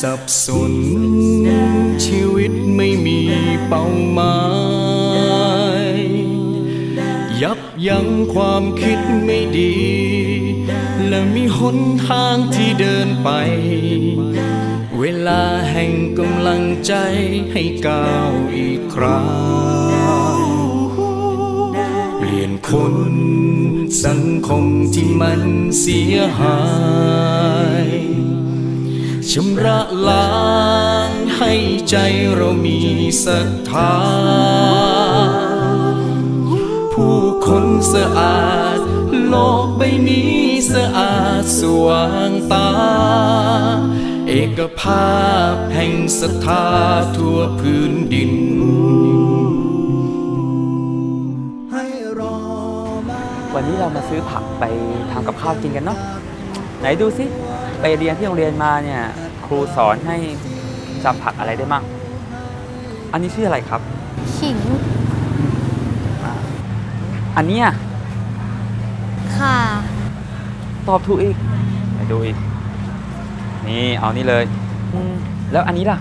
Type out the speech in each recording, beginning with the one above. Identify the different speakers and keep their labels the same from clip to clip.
Speaker 1: สับสน ชีวิตไม่มีเป้าหมาย ยับยั้งความคิดไม่ดี และมีหนทางที่เดินไป เวลาแห่งกำลังใจให้ก้าวอีกครั้งเปลี่ยนคนสังคมที่มันเสียหาย ชำระล้างให้ใจเรามีศรัทธา ผู้คนสะอาด โลกใบนี้สะอาดสว่างตา เอกภาพแห่งศรัทธาทั่วพื้นดิน
Speaker 2: วันนี้เรามาซื้อผักไปทำกับข้าวกินกันเนาะ ไหนดูสิ ไปเรียนที่โรงเรียนมาเนี่ย ครูสอนให้จำผักอะไรได้มั่งอันนี้ชื่ออะไรครับ
Speaker 3: ขิง
Speaker 2: อันเนี้ย
Speaker 3: ค่ะ
Speaker 2: ตอบถูกอีกไหนดูอีก นี่เอานี่เลยอืมแล้วอันนี้ล่ะ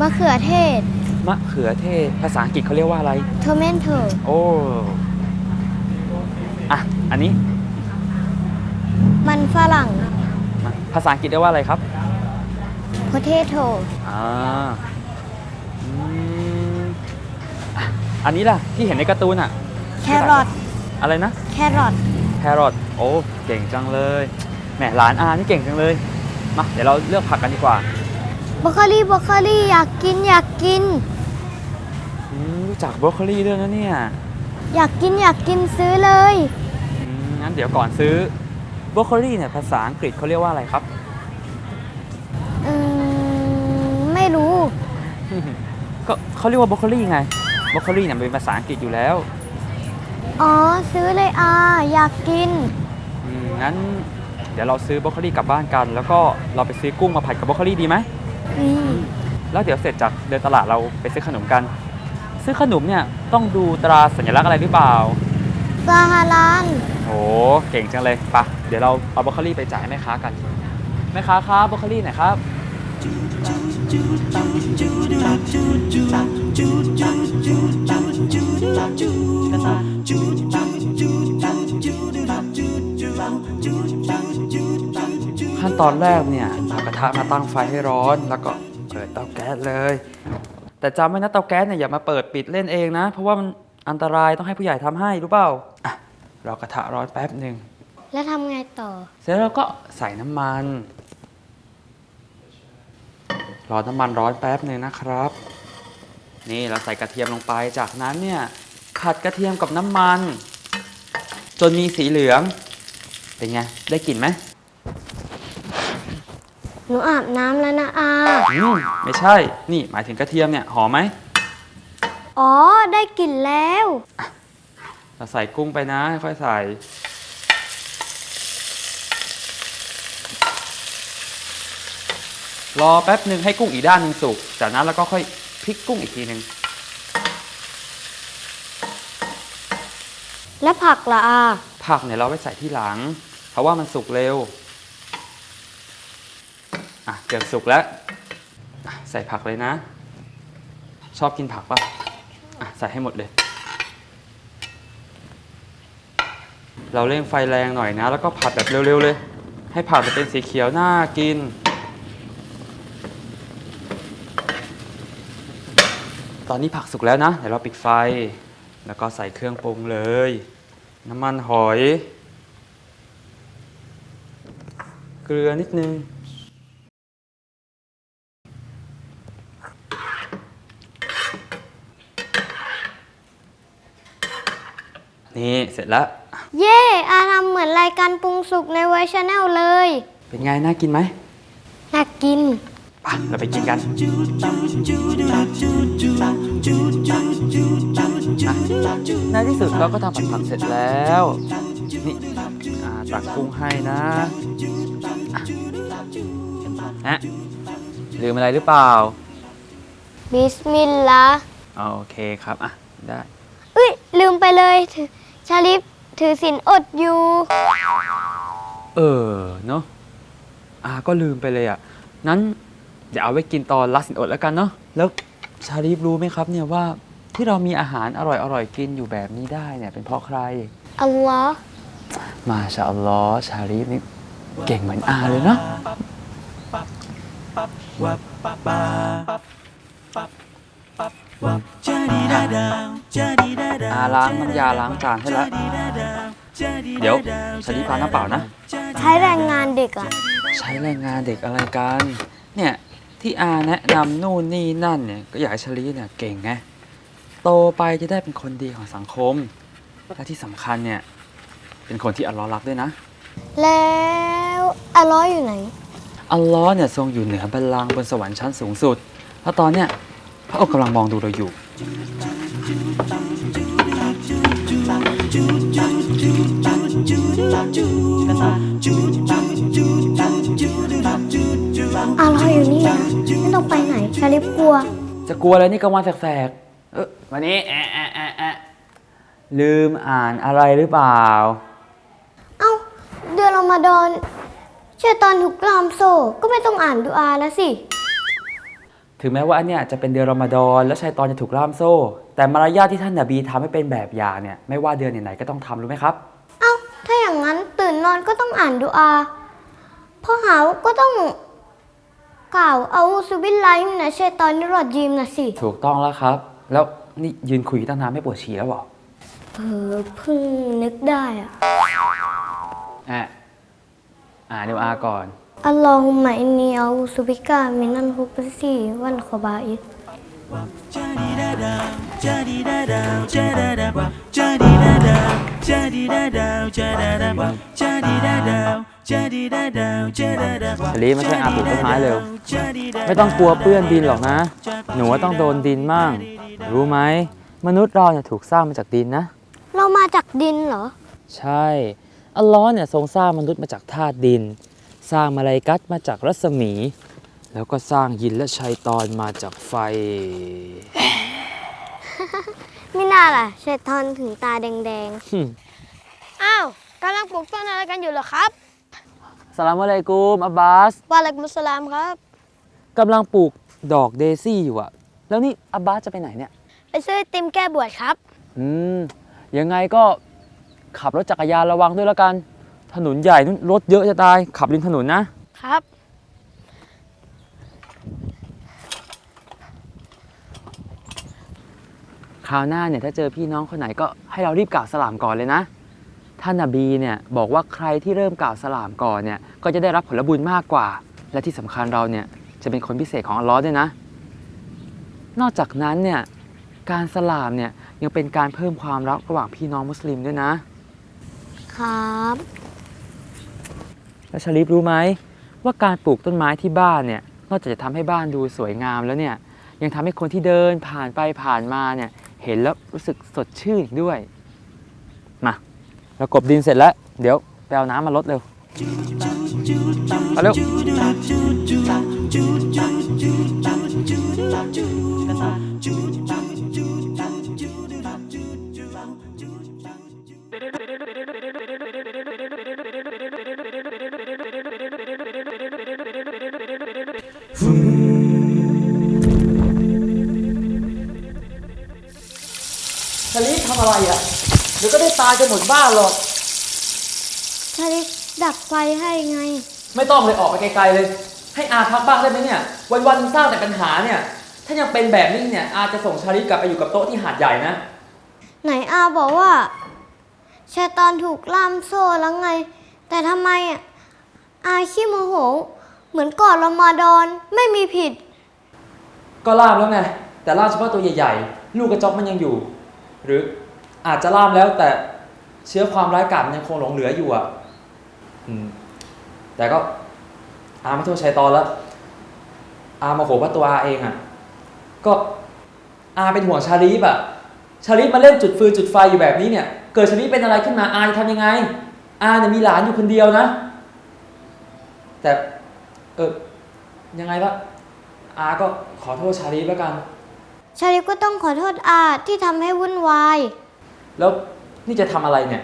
Speaker 3: มะเขือเทศ
Speaker 2: มะเขือเทศ ภาษาอังกฤษเขาเรียกว่าอะไร
Speaker 3: โทเมนโท
Speaker 2: โอ้อะอันนี้
Speaker 3: มันฝรั่ง
Speaker 2: มา ภาษาอังกฤษเรียกว่าอะไรครับ
Speaker 3: โพเทโต
Speaker 2: อ่าอืมอะอันนี้ล่ะที่เห็นในการ์ตูนอะ
Speaker 3: แครอท
Speaker 2: อะไรนะ
Speaker 3: แครอท
Speaker 2: แครอทโอ้เก่งจังเลยแหมหลานอานี่เก่งจังเลยมาเดี๋ยวเราเลือกผักกันดีกว่า
Speaker 3: บรอกโคลีบรอกโคลีอยากกินอยากกิน
Speaker 2: อืมรู้จักบรอกโคลีด้วยนะเนี่ย
Speaker 3: อยากกินอยากกินซื้อเลย
Speaker 2: อืมงั้นเดี๋ยวก่อนซื้อ บรอกโคลีเนี่ยภาษาอังกฤษเขาเรียกว่าอะไรครับ
Speaker 3: อืมไม่รู้
Speaker 2: ก็เขาเรียกว่าบรอกโคลีไงบรอกโคลีเนี่ยเป็นภาษาอังกฤษอยู่แล้ว
Speaker 3: อ๋อซื้อเลยอาอยากกิน
Speaker 2: อืมงั้น เดี๋ยวเราซื้อบรอกโคลีกลับบ้านกัน แล้วก็เราไปซื้อกุ้งมาผัดกับบรอกโคลีดีไหม
Speaker 3: นี่
Speaker 2: แล้วเดี๋ยวเสร็จจากเดินตลาดเราไปซื้อขนมกัน ซื้อขนมเนี่ยต้องดูตราสัญลักษณ์อะไรหรือเปล่า
Speaker 3: ซาฮาราน
Speaker 2: โอ้เก่งจังเลยไปะเดี๋ยวเราเอาบรอกโคลีไปจ่ายแม่ค้ากัน แม่ค้าครับบรอกโคลีหน่อยครับขั้นตอนแรกเนี่ยเอากระทะมาตั้งไฟให้ร้อน แล้วก็เปิดเตาแก๊สเลย แต่จำไว้นะเตาแก๊สเนี่ยอย่ามาเปิดปิดเล่นเองนะ เพราะว่ามันอันตรายต้องให้ผู้ใหญ่ทำให้รู้เปล่าอะ รอกระทะร้อนแป๊บหนึ่ง
Speaker 3: แล้วทำไงต่อ
Speaker 2: เสร็จแล้วเราก็ใส่น้ำมัน รอน้ำมันร้อนแป๊บหนึ่งนะครับ นี่เราใส่กระเทียมลงไป จากนั้นเนี่ยผัดกระเทียมกับน้ำมัน จนมีสีเหลือง เป็นไง ได้กลิ่นไหม
Speaker 3: หนูอาบน้ำแล้วนะอา
Speaker 2: อืมไม่ใช่ นี่หมายถึงกระเทียมเนี่ยหอมไหม
Speaker 3: อ๋อ ได้กลิ่นแล้ว
Speaker 2: เราใส่กุ้งไปนะ ค่อยๆใส่ รอแป๊บหนึ่งให้กุ้งอีกด้านหนึ่งสุก จากนั้นเราก็ค่อยพลิกกุ้งอีกทีหนึ่ง
Speaker 3: แล้วผักละอา
Speaker 2: ผักเนี่ยเราไว้ใส่ที่หลัง เพราะว่ามันสุกเร็ว อะเกือบสุกแล้วอะใส่ผักเลยนะ ชอบกินผักปะอะใส่ให้หมดเลย เราเร่งไฟแรงหน่อยนะ แล้วก็ผัดแบบเร็วๆเลย ให้ผักมันเป็นสีเขียวน่ากิน ตอนนี้ผักสุกแล้วนะ เดี๋ยวเราปิดไฟ แล้วก็ใส่เครื่องปรุงเลย น้ำมันหอย เกลือนิดนึง นี่เสร็จแล้ว
Speaker 3: เย่อาทำเหมือนรายการปรุงสุกในไวชแนลเลย
Speaker 2: เป็นไง น่ากินไหม
Speaker 3: น่ากิน
Speaker 2: ไปเราไปกินกันในที่สุดเราก็ทำผัดผักเสร็จแล้ว นี่อ่าตักกุ้งให้นะอะฮะลืมอะไรหรือเปล่า
Speaker 3: บิสมิลลาห์
Speaker 2: โอเคครับ อะ ได้
Speaker 3: อุ้ยลืมไปเลยชาลิฟ ถือศีลอดอยู่
Speaker 2: เออเนาะอาก็ลืมไปเลยอะ นั้นเดี๋ยวเอาไว้กินตอนลัสินอดแล้วกันเนาะแล้วชาลีฟรู้ไหมครับเนี่ยว่าที่เรามีอาหารอร่อยๆกินอยู่แบบนี้ได้เนี่ยเป็นเพราะใคร
Speaker 3: อัลลอฮ์
Speaker 2: มาชาอัลลอฮ์ชาลีฟนี่เก่งเหมือนอาเลยเนาะ อาล้างน้ำยาล้างจานให้แล้วเดี๋ยวชาลีฟพาน้ำเปล่านะ
Speaker 3: ใช้แรงงานเด็กอะ
Speaker 2: ใช้แรงงานเด็กอะไรกัน เนี่ยที่อาแนะนำนู่นนี่นั่นเนี่ยก็อยากให้ชลีเนี่ยเก่งไงโตไปจะได้เป็นคนดีของสังคม และที่สำคัญเนี่ยเป็นคนที่อัลลอฮ์รักด้วยนะ
Speaker 3: แล้วอัลลอฮ์อยู่ไหน
Speaker 2: อัลลอฮ์เนี่ยทรงอยู่เหนือบัลลังก์บนสวรรค์ชั้นสูงสุด แล้วตอนเนี้ยพระองค์กำลังมองดูเราอยู่
Speaker 3: อัลลอฮ์อยู่นี่นะไม่ต้องไปไหนชาลิฟกลัว
Speaker 2: จะกลัวอะไรนี่กลางวันแสกๆเออวันนี้แอะแอะแอะแอะลืมอ่านอะไรหรือเปล่า
Speaker 3: เอ้า เดือนรอมฎอนเชื่อตอนถูกกลามโซ่ก็ไม่ต้องอ่านดูอาแล้วสิ
Speaker 2: ถึงแม้ว่าอันเนี้ยจะเป็นเดือนรอมฎอนและชัยตอนจะถูกล่ามโซ่ แต่มารยาทที่ท่านนบีทำให้เป็นแบบอย่างเนี่ยไม่ว่าเดือนไหนๆก็ต้องทำรู้ไหมครับ
Speaker 3: เอ้าถ้าอย่างนั้นตื่นนอนก็ต้องอ่านดูอาพอหาวก็ต้องกล่าวเอาซุบิลไลมินะเชยตอนนิรอดยิมนะสิ
Speaker 2: ถูกต้องแล้วครับ แล้วนี่ยืนคุยตั้งนานไม่ปวดฉี่แล้วเหรอ
Speaker 3: เออเพิ่งนึกได้อะ
Speaker 2: อะอ่านดูอาก่อน
Speaker 3: อัลลอฮุมะอินนีอัลซุบิกามินันฮุบซีวัลขบาอิส
Speaker 2: ชลีมาช่วยอาปลูกต้นไม้เร็ว ไม่ต้องกลัวเปื้อนดินหรอกนะ หนูว่าต้องโดนดินมั่งรู้ไหม มนุษย์เราเนี่ยถูกสร้างมาจากดินนะ
Speaker 3: เรามาจากดินเหรอ
Speaker 2: ใช่ อัลลอฮ์เนี่ยทรงสร้างมนุษย์มาจากธาตุดิน สร้างมาลายกัตมาจากรัศมี แล้วก็สร้างยินและชัยตอนมาจากไฟ
Speaker 3: ไม่น่าล่ะเชยตอนถึงตาแดง
Speaker 2: หึ
Speaker 3: ๆอ้าวกำลังปลูกต้นอะไรกันอยู่เหรอครับ
Speaker 2: สลามอะลัยกุมอับบาส
Speaker 3: วะลัยกุมุสสลามครับ
Speaker 2: กำลังปลูกดอกเดซี่อยู่อะแล้วนี่อับบาสจะไปไหนเนี่ย
Speaker 3: ไปซื้อไอติมแก้บวชครับ
Speaker 2: อืม ยังไงก็ขับรถจักรยานระวังด้วยแล้วกัน ถนนใหญ่นู่นรถเยอะจะตาย ขับริมถนนนะ
Speaker 3: ครับ
Speaker 2: คราวหน้าเนี่ยถ้าเจอพี่น้องคนไหนก็ให้เรารีบกล่าวสลามก่อนเลยนะ ท่านนบีเนี่ยบอกว่าใครที่เริ่มกล่าวสลามก่อนเนี่ยก็จะได้รับผลบุญมากกว่า และที่สำคัญเราเนี่ยจะเป็นคนพิเศษของอัลลอฮ์ด้วยนะ นอกจากนั้นเนี่ยการสลามเนี่ยยังเป็นการเพิ่มความรักระหว่างพี่น้องมุสลิมด้วยนะ
Speaker 3: ครับ
Speaker 2: แล้วชลิฟรู้ไหมว่าการปลูกต้นไม้ที่บ้านเนี่ยนอกจากจะทำให้บ้านดูสวยงามแล้วเนี่ยยังทำให้คนที่เดินผ่านไปผ่านมาเนี่ยเห็นแล้วรู้สึกสดชื่นอีกด้วย มาเรากบดินเสร็จแล้ว เดี๋ยวไปเอาน้ำมาลดเร็วมาเร็ว ลิฟทำอะไรอะเดี๋ยวก็ได้ตายกันหมดบ้านหรอก
Speaker 3: ชาลิฟดับไฟให้ไง
Speaker 2: ไม่ต้องเลยออกไปไกลๆเลย ให้อาพักบ้างได้ไหมเนี่ย วันๆสร้างแต่ปัญหาเนี่ย ถ้ายังเป็นแบบนี้เนี่ยอาจะส่งชาลิฟกลับไปอยู่กับโต๊ะที่หาดใหญ่นะ
Speaker 3: ไหนอาบอกว่าชายตอนถูกล่ามโซ่แล้วไง แต่ทำไมอะอาขี้โมโห เหมือนก่อนรอมฎอนไม่มีผิด
Speaker 2: ก็ล่ามแล้วไงแต่ล่ามเฉพาะตัวใหญ่ๆ ลูกกระจอกมันยังอยู่ หรือ อาจจะล่ามแล้วแต่เชื้อความร้ายกาจมันยังคงหลงเหลืออยู่อะแต่ก็อาไม่โทษชัยตอนแล้ว อามาโหว่าตัวอาเองอะ ก็อาเป็นห่วงชาลีฟอะ ชาลีฟมาเล่นจุดฟืนจุดไฟอยู่แบบนี้เนี่ย เกิดชาลีฟเป็นอะไรขึ้นมาอาจะทำยังไง อาเนี่ยมีหลานอยู่คนเดียวนะ แต่ เออ ยังไงละอาก็ขอโทษชาลีฟแล้วกัน
Speaker 3: ชาลิฟก็ต้องขอโทษอาที่ทำให้วุ่นวาย
Speaker 2: แล้วนี่จะทำอะไรเนี่ย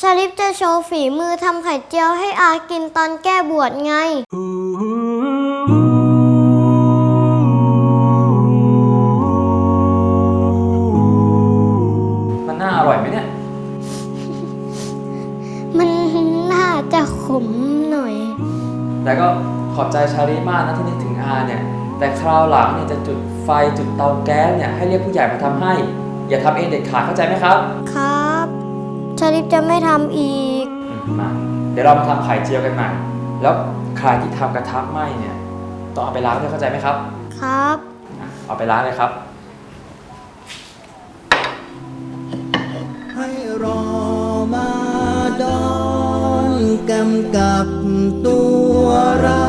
Speaker 3: ชาลิฟจะโชว์ฝีมือทำไข่เจียวให้อากินตอนแก้บวชไง
Speaker 2: มันน่าอร่อยไหมเนี่ย
Speaker 3: มันน่าจะขมหน่อย
Speaker 2: แต่ก็ขอบใจชาลีมากนะที่นึกถึงอาเนี่ย แต่คราวหลังเนี่ยจะจุดไฟจุดเตาแก๊สเนี่ยให้เรียกผู้ใหญ่มาทำให้ อย่าทำเองเด็ดขาดเข้าใจไหมครับ
Speaker 3: ครับชาลิฟจะไม่ทำอีก
Speaker 2: อืมมาเดี๋ยวเรามาทำไข่เจียวกันใหม่ แล้วใครที่ทำกระทะไหม้เนี่ยต้องเอาไปล้างด้วยเข้าใจไหมครับ
Speaker 3: ครับ
Speaker 2: อะเอาไปล้างเลยครับ
Speaker 4: ให้รอมาดอนกำกับตัวเรา